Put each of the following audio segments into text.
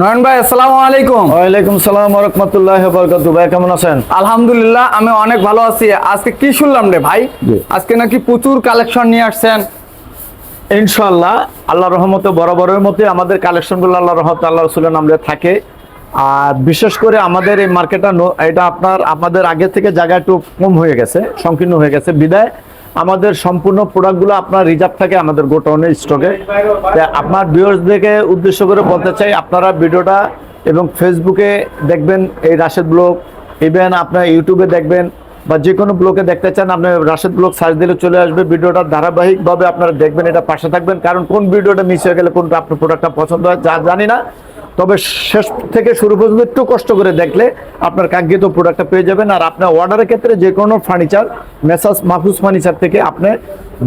নয়ন ভাই আসসালামু আলাইকুম। ওয়ালাইকুম সালাম রহমতুল্লাহ বরকাতু ভাই কেমন আছেন? আলহামদুলিল্লাহ আমি অনেক ভালো আছি। আজকে কি শুনলাম রে ভাই? আজকে নাকি প্রচুর কালেকশন নিয়ে আসছেন। ইনশাআল্লাহ আল্লাহ রহমতে বরাবরের মতে আমাদের কালেকশনগুলো আল্লাহ রহমত আল্লাহ রসুলের নামে থাকে। আর বিশেষ করে আমাদের এই মার্কেটটা এটা আপনার আমাদের আগে থেকে জায়গা একটু কম হয়ে গেছে সংকীর্ণ হয়ে গেছে। বিদায়। আমাদের সম্পূর্ণ প্রোডাক্টগুলো আপনার রিজার্ভ থাকে আমাদের গোটাউনের স্টকে। আপনার ভিউয়ার্সদেরকে উদ্দেশ্য করে বলতে চাই, আপনারা ভিডিওটা এবং ফেসবুকে দেখবেন এই রাশেদ ব্লগ ইভেন আপনার ইউটিউবে দেখবেন বা যে কোনো ব্লকে দেখতে চান, আপনি রাশেদ ব্লগ সার্চ দিলে চলে আসবে। ভিডিওটা ধারাবাহিকভাবে আপনারা দেখবেন, এটা পাশে থাকবেন। কারণ কোন ভিডিওটা মিস হয়ে গেলে, কোনটা আপনার প্রোডাক্টটা পছন্দ হয়, যা জানি না। তবে শেষ থেকে শুরু পর্যন্ত একটু কষ্ট করে দেখলে আপনার কাঙ্ক্ষিত প্রোডাক্টটা পেয়ে যাবেন। আর আপনার অর্ডারের ক্ষেত্রে যে কোনো ফার্নিচার মেসাজ মাহফুজ ফার্নিচার থেকে আপনি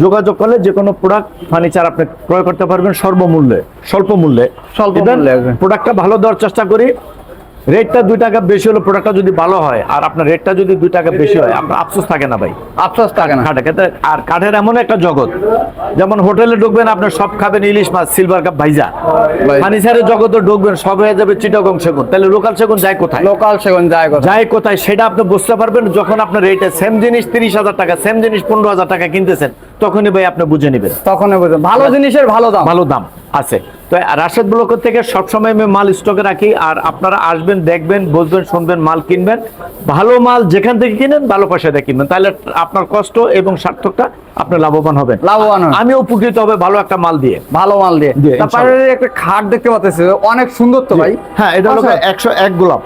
যোগাযোগ করলে যে কোনো প্রোডাক্ট ফার্নিচার আপনি ক্রয় করতে পারবেন সর্বমূল্যে স্বল্প মূল্যে। স্বল্প মূল্যে। প্রোডাক্টটা ভালো দেওয়ার চেষ্টা করি। রেটটা দুই টাকা বেশি হলে প্রোডাক্টটা যদি ভালো হয় আর আপনার রেটটা যদি দুই টাকা বেশি হয় আপনার আফসোস থাকে না ভাই। আফসোস থাকে না। কাঠে খেতে আর কাঠের এমন একটা জগৎ যেমন হোটেলে ঢুকবেন আপনার সব খাবেন ইলিশ মাছ সিলভার কাপ ভাইজা। ভাই। ফার্নিচারের জগতে ঢুকবেন সব হয়ে যাবে চিটাগং সেগুন। তাহলে লোকাল সেগুন যায় কোথায়? লোকাল সেগুন যায় কথা যায় কোথায়? সেটা আপনি বুঝতে পারবেন যখন আপনার রেটে সেম জিনিস তিরিশ হাজার টাকা সেম জিনিস পনেরো হাজার টাকা কিনতেছেন। তখনই ভাই আপনি বুঝে নেবেন। তখনই বুঝলেন ভালো জিনিসের ভালো দাম। ভালো দাম আছে। তো রাশেদ ব্লকের থেকে সবসময় আমি মাল স্টকে রাখি আর আপনারা আসবেন দেখবেন বুঝবেন শুনবেন মাল কিনবেন। ভালো মাল যেখান থেকে কিনেন ভালো পয়সা দিয়ে কিনবেন। তাহলে আপনার কষ্ট এবং সার্থকটা আপনি লাভবান হবেন। লাভবান। আমি উপকৃত হবে ভালো একটা মাল দিয়ে। ভালো মাল দিয়ে। দিয়ে, তারপরে একটা খাট দেখতে পাচ্ছি অনেক সুন্দর তো ভাই। হ্যাঁ এটা হলো আচ্ছা, একশো এক গোলাপ।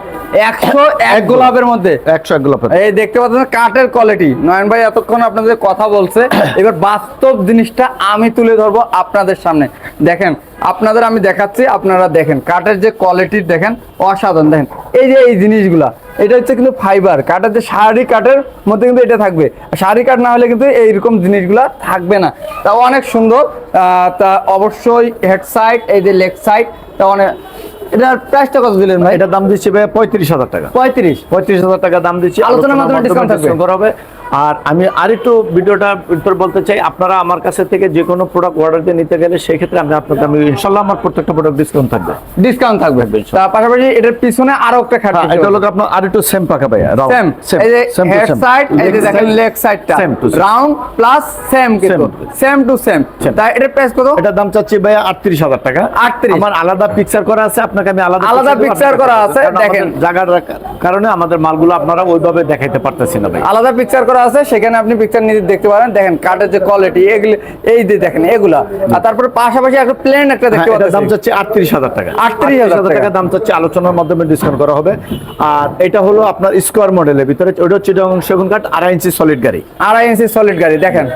একশো এক গোলাপের মধ্যে? একশো এক গোলাপ এই দেখতে পাচ্ছেন কাঠের কোয়ালিটি নয়ন ভাই এতক্ষণ আপনাদের কথা বলছে। এবার বাস্তব জিনিসটা আমি তুলে ধরবো আপনাদের সামনে। দেখেন, আপনাদের আমি দেখাচ্ছি, আপনারা দেখেন। কাঠের যে কোয়ালিটি দেখেন, অসাধারণ। দেখেন, এই যে এই জিনিসগুলা, এটা হচ্ছে কিন্তু ফাইবার কাঠের যে শাড়ি কাঠের মধ্যে কিন্তু এটা থাকবে। শাড়ি কাঠ না হলে কিন্তু এইরকম জিনিসগুলা থাকবে না। তা অনেক সুন্দর তা অবশ্যই হেড সাইড এই যে লেগ সাইড তা অনেক এটার প্রাইসটা কত দিলেন ভাই? এটা দাম দিচ্ছি ভাই পঁয়ত্রিশ হাজার টাকা। পঁয়ত্রিশ? পঁয়ত্রিশ হাজার টাকা দাম দিচ্ছি। আলোচনার মাধ্যমে discount করা হবে। আর আমি আরেকটু ভিডিওটা বলতে চাই আপনারা আমার কাছে থেকে যে কোনো প্রোডাক্ট অর্ডার দিয়ে নিতে গেলে সেই ক্ষেত্রে আমি আপনাকে আমি আমার প্রত্যেকটা প্রোডাক্ট ডিসকাউন্ট থাকবে। ডিসকাউন্ট থাকবে। তার পাশাপাশি এটার পিছনে আরও একটা খাট হ্যাঁ, এটা হলো। আপনার আরেকটু সেম পাকা ভাই সেম এই যে হেড সাইড এই যে দেখেন লেগ সাইডটা রাউন্ড প্লাস সেম কিন্তু। সেম টু সেম তাই এটার প্রাইস কত? এটার দাম চাচ্ছি ভাই আটত্রিশ হাজার টাকা। 38 আমার আলাদা পিকচার করা আছে আপনাকে আমি আলাদা আলাদা picture দেব, picture আপনি করা আছে, দেখেন। জায়গার কারণে আমাদের মালগুলো আপনারা ওইভাবে দেখাইতে পারতেছি না ভাই। আলাদা পিকচার করা আছে সেখানে আপনি পিকচার নিয়ে দেখতে পারেন। দেখেন কাঠের যে কোয়ালিটি এগুলো এই যে দেখেন এগুলা। আর তারপরে পাশাপাশি একটা প্লেন একটা দেখতে হ্যাঁ, দাম পাচ্ছেন চাচ্ছি টাকা। 38,000 টাকা। দাম চাচ্ছি আলোচনার মাধ্যমে ডিসকাউন্ট করা হবে। আর এটা হলো আপনার স্কোয়ার মডেলের ভিতরে ওটা হচ্ছে সেগুন কাঠ আড়াই ইঞ্চি সলিড গাড়ি। আড়াই ইঞ্চি সলিড গাড়ি দেখেন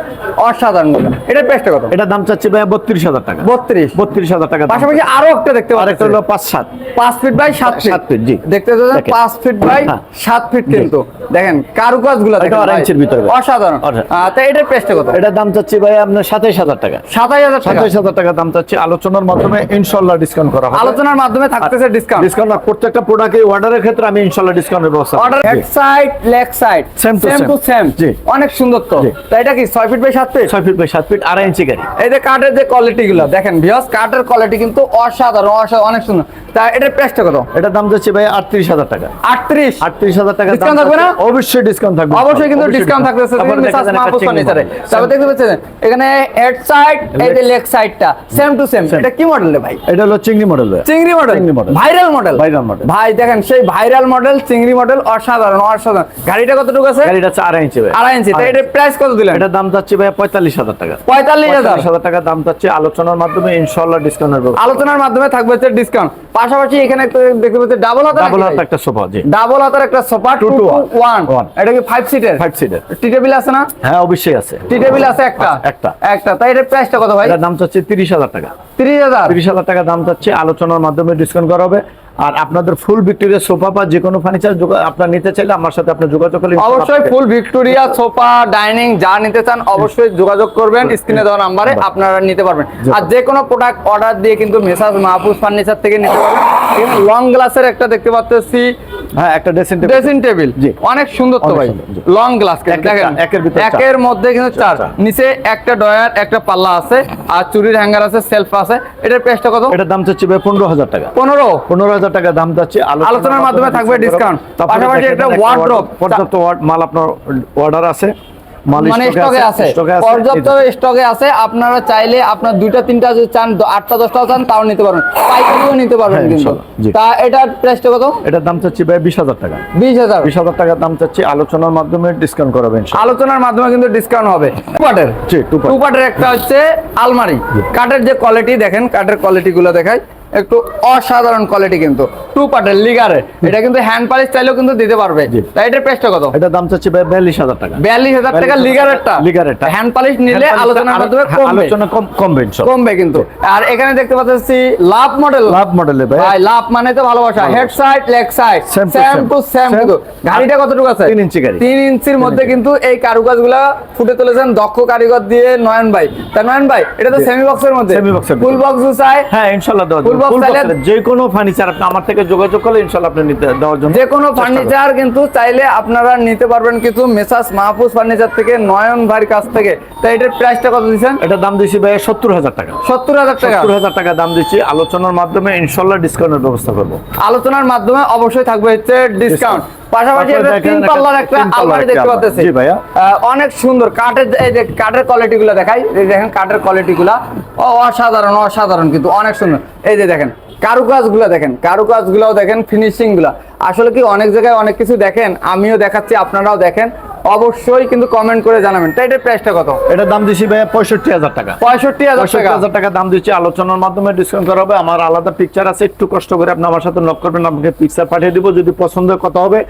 অসাধারণ। এটার প্রাইসটা কত এটার দাম চাচ্ছি ভাই বত্রিশ হাজার টাকা। বত্রিশ। বত্রিশ হাজার টাকা পাশাপাশি আরও একটা দেখতে আর একটা হলো পাঁচ সাত পাঁচ ফিট বাই সাত সাত feet, জি। দেখতে পাঁচ ফিট বাই হ্যাঁ। সাত ফিট কিন্তু। দেখেন কারুকাজগুলো ইঞ্চির ভিতরে। অসাধারণ। আচ্ছা। তা এটার প্রাইসটা কত? এটার দাম চাচ্ছি ভাই আপনার সাতাইশ হাজার টাকা। সাতাশ হাজার সাতাইশ হাজার টাকা দাম চাচ্ছি। আলোচনার মাধ্যমে ইনশাল্লাহ ডিসকাউন্ট করা হবে। আলোচনার মাধ্যমে থাকতেছে ডিসকাউন্ট ডিসকাউন্ট প্রত্যেকটা প্রোডাক্টে অর্ডারের ক্ষেত্রে আমি ইনশাল্লাহ ডিসকাউন্টের ব্যবস্থা order head side leg side same to same জি। অনেক সুন্দর তো। এটা কি ছয় ফিট বাই সাত ফিট ছয় ফিট বাই সাত ফিট আড়াই ইঞ্চি গাড়ি। এই যে কাঠের যে কোয়ালিটি গুলো দেখেন ভিউয়ার্স কাঠের কোয়ালিটি কিন্তু অসাধারণ অসাধারণ অনেক সুন্দর। তা এটার প্রাইসটা কত? এটার দাম যাচ্ছে ভাই আটত্রিশ হাজার টাকা। আটত্রিশ? আটত্রিশ হাজার টাকা Discount থাকবে না? অবশ্যই ডিসকাউন্ট থাকবে। অবশ্যই কিন্তু ডিসকাউন্ট থাকতেছে। তারপর দেখতে পাচ্ছেন এখানে হেড সাইড এই যে লেগ সাইডটা সেম টু সেম এটা কি মডেল ভাই? এটা হলো চিংড়ি মডেল চিংড়ি model. Viral model Viral model। ভাই দেখেন সেই ভাইরাল মডেল চিংড়ি মডেল অসাধারণ অসাধারণ। গাড়িটা কতটুকু আছে? গাড়িটা হচ্ছে আড়াই ইঞ্চি ভাই। আড়াই ইঞ্চি। তাই এটার প্রাইস কত দিলেন? এটার দাম যাচ্ছে ভাই পঁয়তাল্লিশ হাজার টাকা। পঁয়তাল্লিশ হাজার। হাজার টাকা দাম যাচ্ছে আলোচনার মাধ্যমে ইনশাল্লাহ ডিসকাউন্টের ব্যবস্থা। আলোচনার মাধ্যমে থাকবে হচ্ছে ডিসকাউন্ট পাশাপাশি এখানে দেখতে পাচ্ছি ডাবল হাতার ডাবল হাতার একটা সোফা জি। ডাবল হাতার একটা sofa 2 two to one. One One. এটা কি five seater five seater tea table আছে না? হ্যাঁ অবশ্যই আছে। টি টেবিল আছে একটা? একটা। একটা। তাই এর প্রাইসটা কত ভাই? এর দাম চাচ্ছে তিরিশ হাজার টাকা। তিরিশ হাজার। তিরিশ হাজার টাকা দাম চাচ্ছে। আলোচনার মাধ্যমে ডিসকাউন্ট করা হবে। আর আপনাদের ফুল ভিক্টোরিয়া সোফা বা যে কোনো ফার্নিচার আপনার নিতে চাইলে আমার সাথে আপনার যোগাযোগ করলে অবশ্যই ফুল ভিক্টোরিয়া সোফা ডাইনিং যা নিতে চান অবশ্যই যোগাযোগ করবেন স্ক্রিনে দেওয়া নাম্বারে আপনারা নিতে পারবেন। আর যে কোনো প্রোডাক্ট অর্ডার দিয়ে কিন্তু মেসাজ মাহফুজ ফার্নিচার থেকে নিতে পারবেন। লং গ্লাসের একটা দেখতে পাচ্ছি হ্যাঁ একটা ড্রেসিং টেবিল ড্রেসিং টেবিল জি। অনেক সুন্দর তো ভাই। লং গ্লাস দেখেন একের ভিতর একের মধ্যে কিন্তু চার। নিচে একটা ডয়ার একটা পাল্লা আছে আর চুরির হ্যাঙ্গার আছে সেলফ আছে। এটার প্রাইসটা কত? এটার দাম চাচ্ছি ভাই পনেরো হাজার টাকা। পনেরো? পনেরো হাজার টাকা দাম চাচ্ছি। আলোচনার মাধ্যমে থাকবে ডিসকাউন্ট পাশাপাশি একটা ওয়ার্ড্রপ পর্যাপ্ত মাল আপনার অর্ডার আছে। মানে স্টকে স্টকে আছে পর্যাপ্ত স্টকে আছে আপনারা চাইলে আপনার দুইটা তিনটা যদি চান আটটা দশটাও চান তাও নিতে পারবেন। পাইকারিও নিতে পারবেন হ্যাঁ, কিন্তু। তা এটার প্রাইসটা কত? এটার দাম চাচ্ছি ভাই বিশ হাজার টাকা। বিশ হাজার। বিশ হাজার টাকার দাম চাচ্ছি আলোচনার মাধ্যমে ডিসকাউন্ট করাবেন আলোচনার মাধ্যমে কিন্তু ডিসকাউন্ট হবে। টু পার্টের জি, two part। টু পার্টের একটা হচ্ছে আলমারি। কাঠের যে কোয়ালিটি দেখেন কাঠের কোয়ালিটি গুলো দেখাই। একটু অসাধারণ কোয়ালিটি কিন্তু। টু পার্টের লিগারের এটা কিন্তু হ্যান্ড পালিশ চাইলেও কিন্তু দিতে পারবে। তাই এটার প্রাইসটা কত? এটার দাম চাচ্ছি ভাই বিয়াল্লিশ হাজার টাকা। বিয়াল্লিশ হাজার টাকা 42,000 লিগারেরটা লিগারেরটা। হ্যান্ড পালিশ নিলে আরো- মাধ্যমে কমবে। আলোচনা কম কমবে কমবে কিন্তু। আর এখানে দেখতে পাচ্ছি লাভ মডেল লাভ মডেলে ভাই ভাই লাভ মানে তো ভালোবাসা। Head side leg side same to same কিন্তু। গাড়িটা কতটুকু আছে? তিন ইঞ্চি গাড়ি। তিন ইঞ্চির মধ্যে কিন্তু এই কারুকাজগুলা ফুটে তুলেছেন দক্ষ কারিগর দিয়ে নয়ন ভাই। তা নয়ন ভাই এটা তো সেমি বক্সের মধ্যে। সেমি এর ফুল মধ্যে। বক্স চাই। হ্যাঁ ইনশাল্লাহ দেওয়া চাইলে- যে কোনো ফার্নিচার আপনি আমার থেকে যোগাযোগ করলে ইনশাল্লাহ আপনি নিতে দেওয়ার জন্য যে কোনো ফার্নিচার কিন্তু চাইলে আপনারা নিতে পারবেন মেসাস মাহফুজ ফার্নিচার থেকে নয়ন ভাইয়ের কাছ থেকে। তাই এটার প্রাইসটা কত এটার দাম দিচ্ছি ভাই সত্তর হাজার টাকা। সত্তর হাজার টাকা? সত্তর হাজার টাকা দাম দিচ্ছি। আলোচনার মাধ্যমে ডিসকাউন্টের ব্যবস্থা করব। আলোচনার মাধ্যমে অবশ্যই থাকবে হচ্ছে ডিসকাউন্ট পাশাপাশি তিন পাল্লার একটা আলমারি দেখতে পাচ্ছি জি ভাইয়া। অনেক সুন্দর। কাঠের এই যে কাঠের কোয়ালিটি গুলো দেখাই। এই দেখেন কাঠের কোয়ালিটি গুলা। অসাধারণ অসাধারণ কিন্তু অনেক সুন্দর। এই যে দেখেন কারুকাজগুলা দেখেন কারুকাজ গুলাও দেখেন ফিনিশিংগুলা। আসলে কি অনেক জায়গায় অনেক কিছু দেখেন? আমিও দেখাচ্ছি আপনারাও দেখেন। অবশ্যই কিন্তু কমেন্ট করে জানাবেন। তাই এটার প্রাইসটা কত? এটার দাম দিচ্ছি ভাই পঁয়ষট্টি হাজার টাকা। পঁয়ষট্টি হাজার টাকা? দাম দিচ্ছি আলোচনার মাধ্যমে ডিসকাউন্ট করা হবে। আমার আলাদা পিকচার আছে একটু কষ্ট করে আপনি আমার সাথে নক করবেন আপনাকে পিকচার পাঠিয়ে দিব যদি পছন্দের কথা হবে।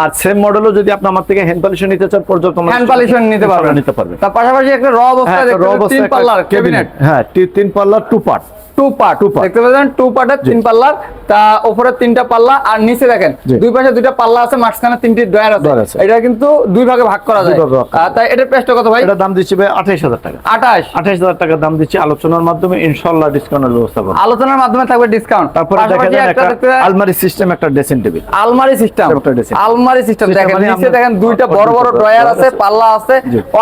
আর সেম মডেলও যদি আপনি আমার থেকে হ্যান্ড পলিশন নিতে চান পর্যাপ্ত মাল হ্যান্ড পালিশন নিতে পারবেন। নিতে পারবেন। তার পাশাপাশি একটা র অবস্থা হ্যাঁ র তিন পাল্লার ক্যাবিনেট হ্যাঁ তিন পাল্লার টু পার্ট টু পার্ট দেখতে পাচ্ছেন? টু পার্টের তিন পাল্লার তা উপরে তিনটা পাল্লা আর নিচে দেখেন দুই পাশে দুইটা পাল্লা আছে মাঝখানে তিনটি ডয়ার ডয়ার আছে। আছে। এটা কিন্তু দুই ভাগে ভাগ করা যায়। ভাগে ভাগ করা আহ, তাই এটার প্রাইসটা কত ভাই? এটার দাম দিচ্ছি ভাই আঠাইশ হাজার টাকা। আঠাশ আঠাইশ হাজার টাকা দাম দিচ্ছি আলোচনার মাধ্যমে ইনশাল্লাহ ডিসকাউন্টের ব্যবস্থা করব। আলোচনার মাধ্যমে থাকবে ডিসকাউন্ট তারপরে দেখা যায় একটা আলমারি সিস্টেম একটা ড্রেসিং টেবিল আলমারি সিস্টেম আলমারি সিস্টেম দেখেন মানে নিচে দেখেন দুইটা বড় বড় আছে আছে। পাল্লা আছে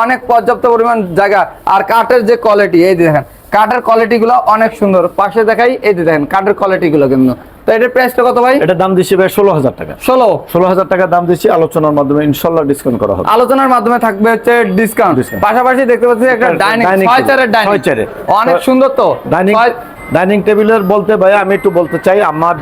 অনেক পর্যাপ্ত পরিমাণ জায়গা। আর কাঠের যে কোয়ালিটি এই দেখেন কাঠের কোয়ালিটি গুলো অনেক সুন্দর। পাশে দেখাই এই যে দেখেন কাঠের কোয়ালিটি গুলো কিন্তু। তো এটার প্রাইসটা কত ভাই? এটার দাম দিচ্ছি ভাই ষোলো হাজার টাকা। ষোলো? ষোলো হাজার টাকা দাম দিচ্ছি আলোচনার মাধ্যমে ইনশাল্লাহ ডিসকাউন্ট করা হবে। আলোচনার মাধ্যমে থাকবে হচ্ছে ডিসকাউন্ট পাশাপাশি দেখতে পাচ্ছি একটা ডাইনিং ছয় চারের ডাইনিং। অনেক সুন্দর তো। ডাইনিং ডাইনিং টেবিলের বলতে ভাই আমি একটু বলতে চাই আমার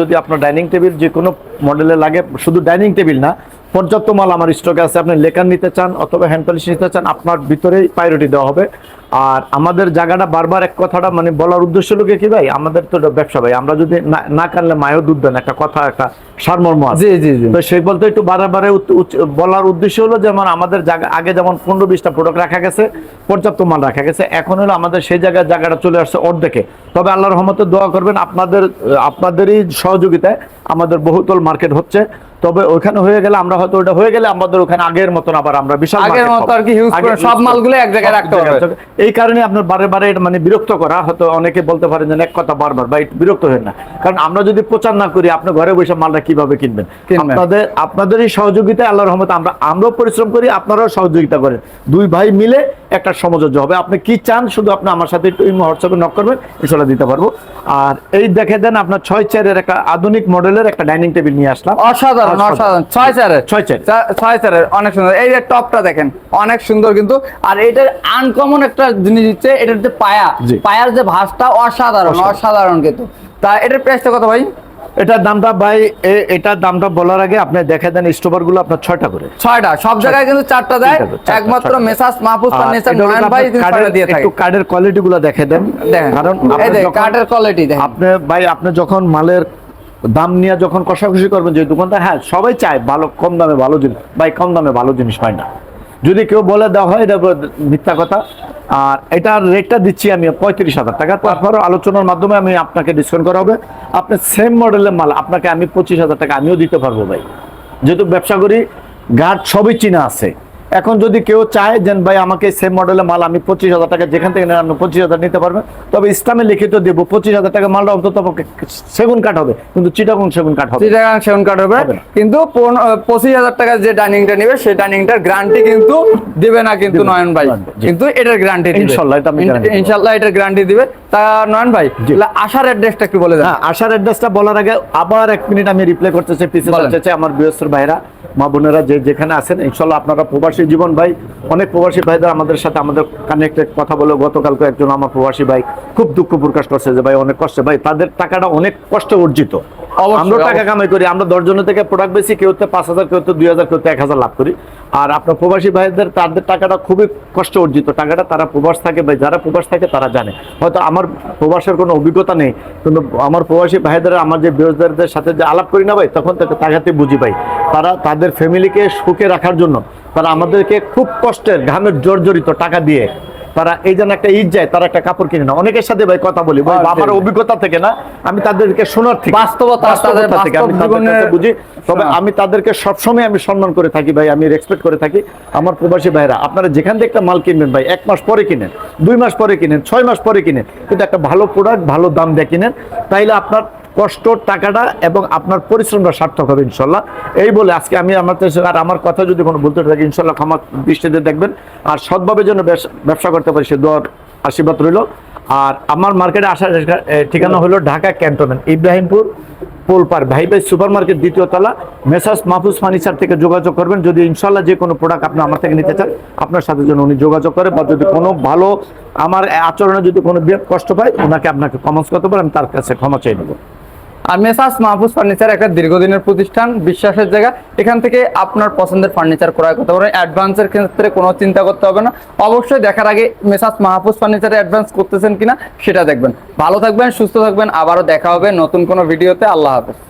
যদি আপনার ডাইনিং টেবিল যে কোনো মডেলে লাগে শুধু ডাইনিং টেবিল না পর্যাপ্ত মাল আমার স্টকে আছে আপনি লেকার নিতে চান অথবা হ্যান্ড পলিশ নিতে চান আপনার ভিতরেই প্রায়োরিটি দেওয়া হবে। আর আমাদের জায়গাটা বারবার এক কথাটা মানে বলার উদ্দেশ্য হলো কি ভাই? আমাদের তো ব্যবসা ভাই। আমরা যদি না- না কানলে মায়ও দুধ দেন একটা কথা একটা সারমর্ম আছে। জি জি জি। তো সেই বলতে একটু বারে বারে উত- বলার উদ্দেশ্য হলো যেমন আমাদের জায়গা আগে যেমন পনেরো বিশটা প্রোডাক্ট রাখা গেছে পর্যাপ্ত মাল রাখা গেছে এখন হলো আমাদের সেই জায়গায় জায়গাটা চলে আসছে অর্ধেকে। তবে আল্লাহর রহমতে দোয়া করবেন আপনাদের আপনাদেরই সহযোগিতায় আমাদের বহুতল মার্কেট হচ্ছে। তবে ওইখানে হয়ে গেলে আমরা হয়তো ওটা হয়ে গেলে আমাদের ওখানে আগের মতন আবার আমরা বিশাল আগের মতো আর কি use করে সব মালগুলো এক জায়গায় রাখতে হবে। এই কারণে আপনার বারে বারে এটা মানে বিরক্ত করা হয়তো অনেকে বলতে পারেন যে এক কথা বারবার বা বিরক্ত হয় না। কারণ আমরা যদি প্রচার না করি আপনি ঘরে বসে মালটা কীভাবে কিনবেন। আপনাদের আপনাদেরই সহযোগিতায় আল্লাহর রহমতে আমরা আমরাও পরিশ্রম করি আপনারাও সহযোগিতা করেন। দুই ভাই মিলে একটা সমঝোজ হবে। আপনি কি চান শুধু আপনি আমার সাথে একটু হোয়াটসঅ্যাপে নক করবেন ইনশাল্লাহ দিতে পারব। আর এই দেখে দেন আপনার ছয় চেয়ারের একটা আধুনিক মডেলের একটা ডাইনিং টেবিল নিয়ে আসলাম। অসাধারণ অসাধারণ। ছয় চেয়ারের। ছয় চেয়ার। ছয় চারের অনেক সুন্দর। এই যে টপটা দেখেন অনেক সুন্দর কিন্তু। আর এটার আনকমন একটা জিনিস দিচ্ছে এটার যে পায়া। পায়ার যে ভাঁজটা অসাধারণ অসাধারণ। অসাধারণ কিন্তু। তা এটার প্রাইসটা কত ভাই? এটার দামটা ভাই এটার দামটা বলার আগে আপনি দেখে দেন স্টোভারগুলো আপনার ছয়টা করে। ছয়টা। সব জায়গায় কিন্তু চারটা দেয়। একমাত্র। মেসাস মাহফুজ ফার্নিচার নয়ন ভাই কার্ডের- দিয়ে থাকে। একটু কার্ডের কোয়ালিটি গুলো দেখে দেন। কারণ এই যে যখন- কোয়ালিটি দেখেন। আপনি ভাই আপনি যখন মালের দাম নিয়ে যখন কষাকষি করবেন যে দোকানটা হ্যাঁ সবাই চায় ভালো কম দামে ভালো জিনিস। ভাই কম দামে ভালো জিনিস পায় না। যদি কেউ বলে দেওয়া হয় এটা মিথ্যা কথা। আর এটার রেটটা দিচ্ছি আমি পঁয়ত্রিশ হাজার টাকা। তারপরে আলোচনার মাধ্যমে আমি আপনাকে ডিসকাউন্ট করা হবে। আপনি সেম মডেলের মাল, আপনাকে আমি পঁচিশ হাজার টাকা আমিও দিতে পারব ভাই। যেহেতু ব্যবসা করি গার্ড সবই চিনা আছে। এখন যদি কেউ চায় যে ভাই আমাকে সেম মডেলের মাল আমি পঁচিশ হাজার টাকা যেখান থেকে নেন পঁচিশ হাজার নিতে পারবেন। তবে ইসলামে লিখিত দেবো পঁচিশ হাজার টাকা মালটা অন্তত পক্ষে সেগুন কাঠ হবে কিন্তু চিটাগুন সেগুন কাঠ হবে। চিটাগাং সেগুন কাঠ হবে কিন্তু পঁচিশ হাজার টাকা যে ডাইনিংটা নেবে সেই ডাইনিংটার গ্যারান্টি কিন্তু দিবে না কিন্তু নয়ন ভাই। কিন্তু এটার গ্যারান্টি ইনশাল্লাহ, এটা আমি ইনশাল্লাহ এটার গ্যারান্টি দিবে। তা নয়ন ভাই আসার অ্যাড্রেসটা একটু বলে দেন। হ্যাঁ আসার অ্যাড্রেসটা বলার আগে আবার এক মিনিট আমি রিপ্লাই করতে চাই পিছিয়ে আমার বৃহস্পর ভাইরা মা বোনেরা যে যেখানে আছেন ইনশাল্লাহ আপনারা প্রবাসী জীবন ভাই, অনেক প্রবাসী ভাইদের আমাদের সাথে আমাদের কানেক্টেড কথা বলে গতকালকে একজন আমার প্রবাসী ভাই খুব দুঃখ প্রকাশ করছে যে ভাই অনেক কষ্টে। ভাই তাদের টাকাটা অনেক কষ্টে অর্জিত। আমরা টাকা কামাই করি আমরা দশ জনের থেকে প্রোডাক্ট বেশি কেউ তো পাঁচ হাজার কেউ তো দুই হাজার কেউ তো এক হাজার লাভ করি। আর আপনার প্রবাসী ভাইদের তাদের টাকাটা খুবই কষ্ট অর্জিত টাকাটা তারা প্রবাস থাকে বা যারা প্রবাস থাকে তারা জানে। হয়তো আমার প্রবাসের কোনো অভিজ্ঞতা নেই কিন্তু আমার প্রবাসী ভাইদের আমার যে বিরোধীদের সাথে যে আলাপ করি না ভাই তখন তাকে তাকাতে বুঝি পাই তারা তাদের ফ্যামিলিকে সুখে রাখার জন্য তারা আমাদেরকে খুব কষ্টের ঘামের জর্জরিত টাকা দিয়ে তারা এই যেন একটা ঈদ যায় তারা একটা কাপড় কিনে না। অনেকের সাথে ভাই কথা বলি ভাই, আমার অভিজ্ঞতা থেকে না আমি তাদেরকে শোনার থেকে বাস্তবতা, থেকে আমি তাদের বুঝি। তবে আমি তাদেরকে সবসময় আমি সম্মান করে থাকি ভাই আমি রেসপেক্ট করে থাকি। আমার প্রবাসী ভাইরা আপনারা যেখান থেকে একটা মাল কিনবেন ভাই এক মাস পরে কিনেন দুই মাস পরে কিনেন ছয় মাস পরে কিনেন কিন্তু একটা ভালো প্রোডাক্ট ভালো দাম দিয়ে কিনেন তাইলে আপনার কষ্ট, টাকাটা এবং আপনার পরিশ্রমটা সার্থক হবে ইনশাল্লাহ। এই বলে আজকে আমি আমার আর আমার কথা যদি কোনো বলতে থাকি, ইনশাল্লাহ ক্ষমা দৃষ্টিতে দেখবেন। আর সৎভাবে যেন ব্যবসা- করতে পারি, সে দোয়ার আশীর্বাদ রইল। আর আমার মার্কেটে আসার ঠিকানা হলো ঢাকা ক্যান্টনমেন্ট, ইব্রাহিমপুর পোলপার ভাই ভাই সুপার মার্কেট দ্বিতীয় তলা। মেসার্স মাহফুজ ফার্নিচার থেকে যোগাযোগ করবেন। যদি ইনশাল্লাহ যে কোনো প্রোডাক্ট আপনি আমার থেকে নিতে চান, আপনার সাথে যেন উনি যোগাযোগ করে বা যদি কোনো ভালো আমার আচরণে যদি কোনো কষ্ট পায়, ওনাকে আপনাকে কমেন্টস করতে পারেন তার কাছে ক্ষমা চেয়ে নেব। আর মেসাস মাহফুজ ফার্নিচার একটা দীর্ঘদিনের প্রতিষ্ঠান, বিশ্বাসের জায়গা। এখান থেকে আপনার পছন্দের ফার্নিচার ক্রয় করতে পারেন। অ্যাডভান্সের ক্ষেত্রে কোনো চিন্তা করতে হবে না। অবশ্যই দেখার আগে মেসাস মাহফুজ ফার্নিচারে অ্যাডভান্স করতেছেন কিনা, সেটা দেখবেন। ভালো থাকবেন, সুস্থ থাকবেন। আবারও দেখা হবে নতুন কোনো ভিডিওতে। আল্লাহ হাফেজ।